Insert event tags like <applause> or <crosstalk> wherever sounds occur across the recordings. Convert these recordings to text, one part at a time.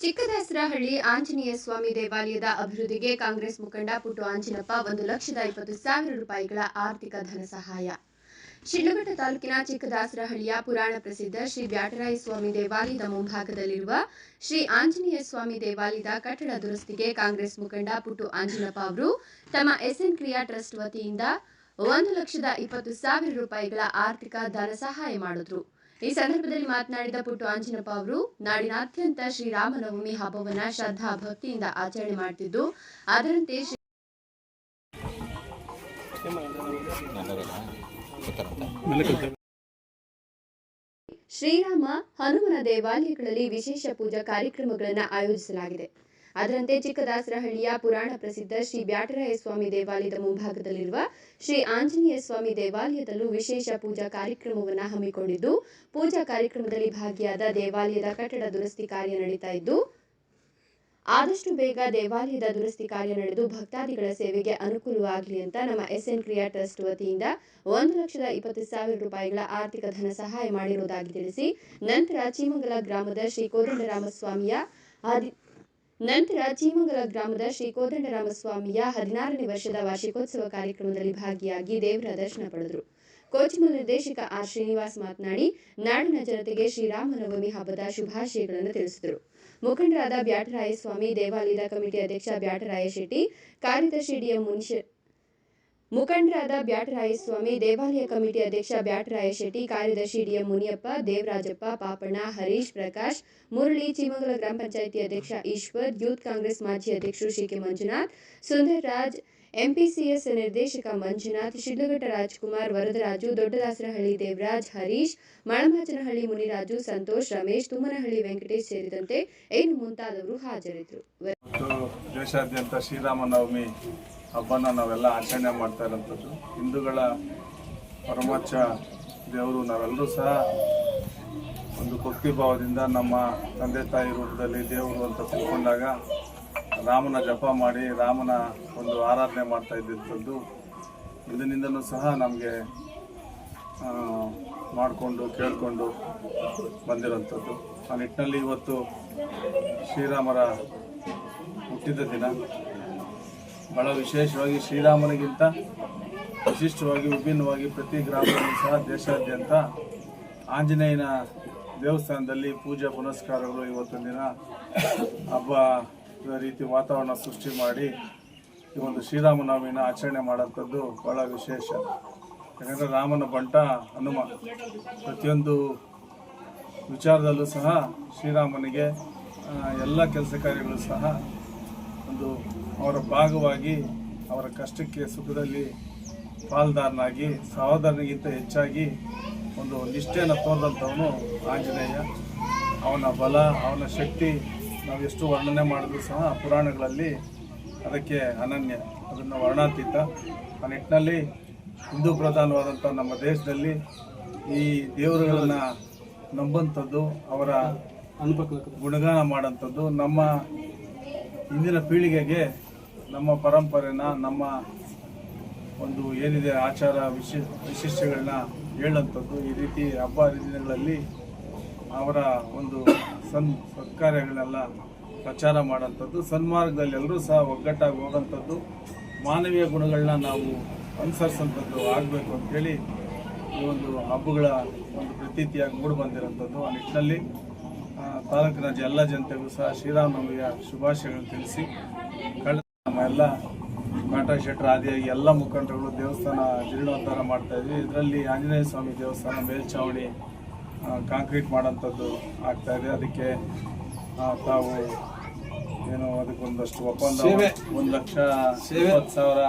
ಚಿಕ್ಕದಾಸರಹಳ್ಳಿ ಆಂಜನೇಯ ಸ್ವಾಮಿ ದೇವಾಲಯದ ಅಭಿವೃದ್ಧಿಗೆ ಕಾಂಗ್ರೆಸ್ ಮುಖಂಡ ಪುಟ್ಟು ಆಂಜಿನಪ್ಪ ಒಂದು ಲಕ್ಷದ ಇಪ್ಪತ್ತು ಸಾವಿರ ರೂಪಾಯಿಗಳ ಆರ್ಥಿಕ ಧನ ಸಹಾಯ. ಶಿಡ್ಲಘಟ್ಟ ತಾಲೂಕಿನ ಚಿಕ್ಕದಾಸರಹಳ್ಳಿಯ ಪುರಾಣ ಪ್ರಸಿದ್ಧ ಶ್ರೀ ಬ್ಯಾಟರಾಯ ಸ್ವಾಮಿ ದೇವಾಲಯದ ಮುಂಭಾಗದಲ್ಲಿರುವ ಶ್ರೀ ಆಂಜನೇಯ ಸ್ವಾಮಿ ದೇವಾಲಯದ ಕಟ್ಟಡ ದುರಸ್ತಿಗೆ ಕಾಂಗ್ರೆಸ್ ಮುಖಂಡ ಪುಟ್ಟು ಆಂಜಿನಪ್ಪ ಅವರು ತಮ್ಮ ಎಸ್ಎನ್ ಕ್ರಿಯಾ ಟ್ರಸ್ಟ್ ವತಿಯಿಂದ ಒಂದು ಲಕ್ಷದ ಇಪ್ಪತ್ತು ಸಾವಿರ ರೂಪಾಯಿಗಳ ಆರ್ಥಿಕ ಧನ ಸಹಾಯ ಮಾಡಿದ್ರು. ಈ ಸಂದರ್ಭದಲ್ಲಿ ಮಾತನಾಡಿದ ಪುಟ್ಟು ಆಂಜನಪ್ಪ ಅವರು, ನಾಡಿನಾದ್ಯಂತ ಶ್ರೀರಾಮನವಮಿ ಹಬ್ಬವನ್ನ ಶ್ರದ್ಧಾ ಭಕ್ತಿಯಿಂದ ಆಚರಣೆ ಮಾಡುತ್ತಿದ್ದು ಅದರಂತೆ ಶ್ರೀ ಶ್ರೀರಾಮ ಹನುಮನ ದೇವಾಲಯಗಳಲ್ಲಿ ವಿಶೇಷ ಪೂಜಾ ಕಾರ್ಯಕ್ರಮಗಳನ್ನು ಆಯೋಜಿಸಲಾಗಿದೆ. ಅದರಂತೆ ಚಿಕ್ಕದಾಸರಹಳ್ಳಿಯ ಪುರಾಣ ಪ್ರಸಿದ್ಧ ಶ್ರೀ ಬ್ಯಾಟರಾಯ ಸ್ವಾಮಿ ದೇವಾಲಯದ ಮುಂಭಾಗದಲ್ಲಿರುವ ಶ್ರೀ ಆಂಜನೇಯ ಸ್ವಾಮಿ ದೇವಾಲಯದಲ್ಲೂ ವಿಶೇಷ ಪೂಜಾ ಕಾರ್ಯಕ್ರಮವನ್ನು ಹಮ್ಮಿಕೊಂಡಿದ್ದು, ಪೂಜಾ ಕಾರ್ಯಕ್ರಮದಲ್ಲಿ ಭಾಗಿಯಾದ ದೇವಾಲಯದ ಕಟ್ಟಡ ದುರಸ್ತಿ ಕಾರ್ಯ ನಡೀತಾ ಇದ್ದು, ಆದಷ್ಟು ಬೇಗ ದೇವಾಲಯದ ದುರಸ್ತಿ ಕಾರ್ಯ ನಡೆದು ಭಕ್ತಾದಿಗಳ ಸೇವೆಗೆ ಅನುಕೂಲವಾಗಲಿ ಅಂತ ನಮ್ಮ ಎಸ್ಎನ್ ಕ್ರಿಯಾ ಟ್ರಸ್ಟ್ ವತಿಯಿಂದ ಒಂದು ಲಕ್ಷದ ಇಪ್ಪತ್ತು ಸಾವಿರ ರೂಪಾಯಿಗಳ ಆರ್ಥಿಕ ಧನ ಸಹಾಯ ಮಾಡಿರುವುದಾಗಿ ತಿಳಿಸಿ, ನಂತರ ಚೀಮಂಗಲ ಗ್ರಾಮದ ಶ್ರೀ ಕೋದಂಡರಾಮಸ್ವಾಮಿಯ ಹದಿ ನಂತರ ಚೀಮಂಗಲ ಗ್ರಾಮದ ಶ್ರೀ ಕೋದಂಡರಾಮಸ್ವಾಮಿಯ ಹದಿನಾರನೇ ವರ್ಷದ ವಾರ್ಷಿಕೋತ್ಸವ ಕಾರ್ಯಕ್ರಮದಲ್ಲಿ ಭಾಗಿಯಾಗಿ ದೇವರ ದರ್ಶನ ಪಡೆದರು. ಕೋಚಿಮಲ್ ನಿರ್ದೇಶಕ ಆರ್ ಶ್ರೀನಿವಾಸ್ ಮಾತನಾಡಿ, ನಾಡಿನ ಜನತೆಗೆ ಶ್ರೀರಾಮನವಮಿ ಹಬ್ಬದ ಶುಭಾಶಯಗಳನ್ನು ತಿಳಿಸಿದರು. ಮುಖಂಡರಾದ ಬ್ಯಾಟರಾಯಸ್ವಾಮಿ, ದೇವಾಲಯದ ಕಮಿಟಿ ಅಧ್ಯಕ್ಷ ಬ್ಯಾಟರಾಯ ಶೆಟ್ಟಿ, ಕಾರ್ಯದರ್ಶಿ ಡಿಎಂ ಮುನಿಶ ಮುಖಂಡರಾದ ಬ್ಯಾಟರಾಯ ಸ್ವಾಮಿ ದೇವಾಲಯ ಕಮಿಟಿ ಅಧ್ಯಕ್ಷ ಬ್ಯಾಟರಾಯ ಶೆಟ್ಟಿ ಕಾರ್ಯದರ್ಶಿ ಡಿಎಂ ಮುನಿಯಪ್ಪ ದೇವರಾಜಪ್ಪ ಪಾಪಣ್ಣ ಹರೀಶ್ ಪ್ರಕಾಶ್ ಮುರಳಿ ಚಿಮಂಗಲ ಗ್ರಾಮ ಪಂಚಾಯಿತಿ ಅಧ್ಯಕ್ಷ ಈಶ್ವರ್ ಯೂತ್ ಕಾಂಗ್ರೆಸ್ ಮಾಜಿ ಅಧ್ಯಕ್ಷರು ಶ್ರೀಕೆ ಮಂಜುನಾಥ್ ಸುಂದರ್ ರಾಜ್ ಎಂಪಿಸಿಎಸ್ ನಿರ್ದೇಶಕ ಮಂಜುನಾಥ್ ಶಿಡ್ಲಘಟ್ಟ ರಾಜ್ಕುಮಾರ್ ವರದರಾಜು ದೊಡ್ಡದಾಸರಹಳ್ಳಿ ದೇವರಾಜ್ ಹರೀಶ್ ಮಳಮಾಚನಹಳ್ಳಿ ಮುನಿರಾಜು ಸಂತೋಷ್ ರಮೇಶ್ ತುಮ್ಮನಹಳ್ಳಿ ವೆಂಕಟೇಶ್ ಸೇರಿದಂತೆ ಇನ್ನು ಮುಂತಾದವರು ಹಾಜರಿದ್ದರು ಮತ್ತು ದೇಶಾದ್ಯಂತ ಶ್ರೀರಾಮನವಮಿ ಹಬ್ಬನ ನಾವೆಲ್ಲ ಆಚರಣೆ ಮಾಡ್ತಾ ಇರೋಂಥದ್ದು. ಹಿಂದೂಗಳ ಪರಮೋಚ್ಚ ದೇವರು ನಾವೆಲ್ಲರೂ ಸಹ ಒಂದು ಭಕ್ತಿ ಭಾವದಿಂದ ನಮ್ಮ ತಂದೆ ತಾಯಿ ರೂಪದಲ್ಲಿ ದೇವರು ಅಂತ ತಿಳ್ಕೊಂಡಾಗ ರಾಮನ ಜಪ ಮಾಡಿ ರಾಮನ ಒಂದು ಆರಾಧನೆ ಮಾಡ್ತಾ ಇದ್ದಂಥದ್ದು ಇದರಿಂದನೂ ಸಹ ನಮಗೆ ಮಾಡಿಕೊಂಡು, ಕೇಳಿಕೊಂಡು ಬಂದಿರೋಂಥದ್ದು. ಆ ನಿಟ್ಟಿನಲ್ಲಿ ಇವತ್ತು ಶ್ರೀರಾಮರ ಹುಟ್ಟಿದ ದಿನ. ಬಹಳ ವಿಶೇಷವಾಗಿ ಶ್ರೀರಾಮನಿಗಿಂತ ವಿಶಿಷ್ಟವಾಗಿ, ವಿಭಿನ್ನವಾಗಿ ಪ್ರತಿ ಗ್ರಾಮದಲ್ಲೂ ಸಹ ದೇಶಾದ್ಯಂತ ಆಂಜನೇಯನ ದೇವಸ್ಥಾನದಲ್ಲಿ ಪೂಜಾ ಪುನಸ್ಕಾರಗಳು ಇವತ್ತಿನ ದಿನ ಹಬ್ಬ ರೀತಿ ವಾತಾವರಣ ಸೃಷ್ಟಿ ಮಾಡಿ ಈ ಒಂದು ಶ್ರೀರಾಮನವಮಿನ ಆಚರಣೆ ಮಾಡೋಂಥದ್ದು ಬಹಳ ವಿಶೇಷ. ಯಾಕಂದರೆ ರಾಮನ ಬಂಟ ಹನುಮ. ಪ್ರತಿಯೊಂದು ವಿಚಾರದಲ್ಲೂ ಸಹ ಶ್ರೀರಾಮನಿಗೆ ಎಲ್ಲ ಕೆಲಸ ಕಾರ್ಯಗಳು ಸಹ ಒಂದು ಅವರ ಭಾಗವಾಗಿ ಅವರ ಕಷ್ಟಕ್ಕೆ ಸುಖದಲ್ಲಿ ಪಾಲ್ದಾರನಾಗಿ, ಸಹೋದರನಿಗಿಂತ ಹೆಚ್ಚಾಗಿ ಒಂದು ನಿಷ್ಠೆಯನ್ನು ತೋರಿದಂಥವನು ಆಂಜನೇಯ. ಅವನ ಬಲ, ಅವನ ಶಕ್ತಿ ನಾವು ಎಷ್ಟು ವರ್ಣನೆ ಮಾಡಿದ್ರು ಸಹ ಪುರಾಣಗಳಲ್ಲಿ ಅದಕ್ಕೆ ಅನನ್ಯ, ಅದನ್ನು ವರ್ಣಾತೀತ. ಆ ನಿಟ್ಟಿನಲ್ಲಿ ಹಿಂದೂ ಪ್ರಧಾನವಾದಂಥ ನಮ್ಮ ದೇಶದಲ್ಲಿ ಈ ದೇವರುಗಳನ್ನು ನಂಬಂಥದ್ದು, ಅವರ ಗುಣಗಾನ ಮಾಡೋಂಥದ್ದು ನಮ್ಮ ಇಂದಿನ ಪೀಳಿಗೆಗೆ ನಮ್ಮ ಪರಂಪರೆನ, ನಮ್ಮ ಒಂದು ಏನಿದೆ ಆಚಾರ ವಿಶಿ, ವಿಶಿಷ್ಟಗಳನ್ನ ಹೇಳೋಂಥದ್ದು, ಈ ರೀತಿ ಹಬ್ಬ ಹರಿದಿನಗಳಲ್ಲಿ ಅವರ ಒಂದು ಸನ್, ಸತ್ಕಾರ್ಯಗಳನ್ನೆಲ್ಲ ಪ್ರಚಾರ ಮಾಡೋಂಥದ್ದು ಸನ್ಮಾರ್ಗದಲ್ಲಿ ಎಲ್ಲರೂ ಸಹ ಒಗ್ಗಟ್ಟಾಗಿ ಹೋಗೋಂಥದ್ದು, ಮಾನವೀಯ ಗುಣಗಳನ್ನ ನಾವು ಅನುಸರಿಸೋಂಥದ್ದು ಆಗಬೇಕು ಅಂತೇಳಿ ಈ ಒಂದು ಹಬ್ಬಗಳ ಒಂದು ಪ್ರತೀತಿಯಾಗಿ ಮೂಡಿ ಬಂದಿರೋಂಥದ್ದು ಆ ನಿಟ್ಟಿನಲ್ಲಿ ತಾಲೂಕಿನ ಎಲ್ಲ ಜನತೆಗೂ ಸಹ ಶ್ರೀರಾಮನವಮಿಯ ಶುಭಾಶಯಗಳನ್ನು ತಿಳಿಸಿ ಕಳೆದ ನಮ್ಮ ಎಲ್ಲ ಕಾಟ ಶೆಟ್ಟರ್ ಆದಿಯಾಗಿ ಎಲ್ಲ ಮುಖಂಡರುಗಳು ದೇವಸ್ಥಾನ ಜೀರ್ಣೋದ್ಧಾರ ಮಾಡ್ತಾ ಇದ್ವಿ. ಇದರಲ್ಲಿ ಆಂಜನೇಯ ಸ್ವಾಮಿ ದೇವಸ್ಥಾನ ಮೇಲ್ಚಾವಣಿ ಕಾಂಕ್ರೀಟ್ ಮಾಡೋಂಥದ್ದು ಆಗ್ತಾ ಇದೆ. ಅದಕ್ಕೆ ತಾವು ಏನು ಅದಕ್ಕೊಂದಷ್ಟು ಒಪ್ಪಂದ ಒಂದು ಲಕ್ಷ ಇಪ್ಪತ್ತು ಸಾವಿರ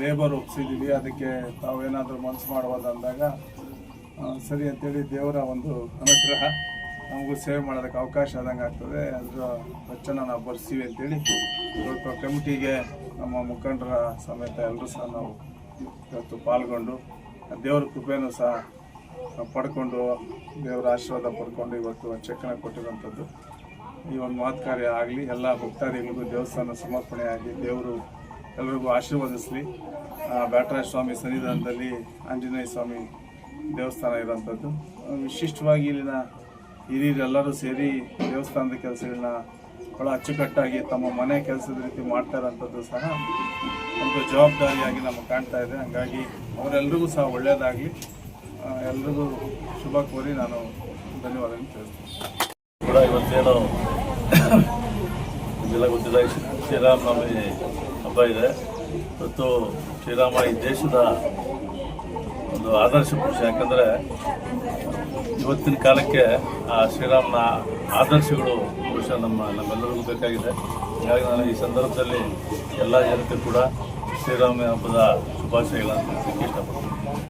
ಲೇಬರ್ ಒಪ್ಸಿದ್ದೀವಿ ಅದಕ್ಕೆ ತಾವು ಏನಾದರೂ ಮನಸ್ಸು ಮಾಡ್ಬೋದು ಅಂದಾಗ ಸರಿ ಅಂತೇಳಿ ದೇವರ ಒಂದು ಅನುಗ್ರಹ. ನಮಗೂ ಸೇವೆ ಮಾಡೋದಕ್ಕೆ ಅವಕಾಶ ಆದಂಗೆ ಆಗ್ತದೆ. ಅದರ ವೆಚ್ಚನ ನಾವು ಬರ್ತೀವಿ ಅಂತೇಳಿ ಇವತ್ತು ಕಮಿಟಿಗೆ ನಮ್ಮ ಮುಖಂಡರ ಸಮೇತ ಎಲ್ಲರೂ ಸಹ ನಾವು ಇವತ್ತು ಪಾಲ್ಗೊಂಡು, ದೇವರ ಕೃಪೆಯನ್ನು ಸಹ ಪಡ್ಕೊಂಡು, ದೇವರ ಆಶೀರ್ವಾದ ಪಡ್ಕೊಂಡು ಇವತ್ತು ಚೆಕ್ಕನ್ನು ಕೊಟ್ಟಿರುವಂಥದ್ದು. ಈ ಒಂದು ಮಹತ್ ಕಾರ್ಯ ಆಗಲಿ, ಎಲ್ಲ ಭಕ್ತಾದಿಗಳಿಗೂ ದೇವಸ್ಥಾನ ಸಮರ್ಪಣೆ ಆಗಲಿ, ದೇವರು ಎಲ್ಲರಿಗೂ ಆಶೀರ್ವದಿಸಲಿ. ಬ್ಯಾಟರಾಯ ಸ್ವಾಮಿ ಸನ್ನಿಧಾನದಲ್ಲಿ ಆಂಜನೇಯ ಸ್ವಾಮಿ ದೇವಸ್ಥಾನ ಇರುವಂಥದ್ದು. ವಿಶಿಷ್ಟವಾಗಿ ಇಲ್ಲಿನ ಹಿರಿಯರೆಲ್ಲರೂ ಸೇರಿ ದೇವಸ್ಥಾನದ ಕೆಲಸಗಳನ್ನ ಬಹಳ ಅಚ್ಚುಕಟ್ಟಾಗಿ ತಮ್ಮ ಮನೆ ಕೆಲಸದ ರೀತಿ ಮಾಡ್ತಾ ಇರೋಂಥದ್ದು ಸಹ ಒಂದು ಜವಾಬ್ದಾರಿಯಾಗಿ ನಮಗೆ ಕಾಣ್ತಾ ಇದೆ. ಹಾಗಾಗಿ ಅವರೆಲ್ಲರಿಗೂ ಸಹ ಒಳ್ಳೆಯದಾಗಲಿ ಎಲ್ರಿಗೂ ಶುಭ ಕೋರಿ ನಾನು ಧನ್ಯವಾದ ಕೂಡ ಇವತ್ತೇನು <coughs> ಇದೆಲ್ಲ ಗೊತ್ತಿಲ್ಲ ಶ್ರೀರಾಮನವಮಿ ಹಬ್ಬ ಇದೆ. ಮತ್ತು ಶ್ರೀರಾಮ ಈ ದೇಶದ ಒಂದು ಆದರ್ಶ ಪುರುಷ. ಯಾಕಂದರೆ ಇವತ್ತಿನ ಕಾಲಕ್ಕೆ ಆ ಶ್ರೀರಾಮನ ಆದರ್ಶಗಳು ಬಹುಶಃ ನಮ್ಮ ನಮ್ಮೆಲ್ಲರಿಗೂ ಬೇಕಾಗಿದೆ. ಹಾಗಾಗಿ ನಾನು ಈ ಸಂದರ್ಭದಲ್ಲಿ ಎಲ್ಲ ಜನತೆ ಕೂಡ ಶ್ರೀರಾಮ ಹಬ್ಬದ ಶುಭಾಶಯಗಳನ್ನು ಇಷ್ಟಪಡ್ತೀನಿ.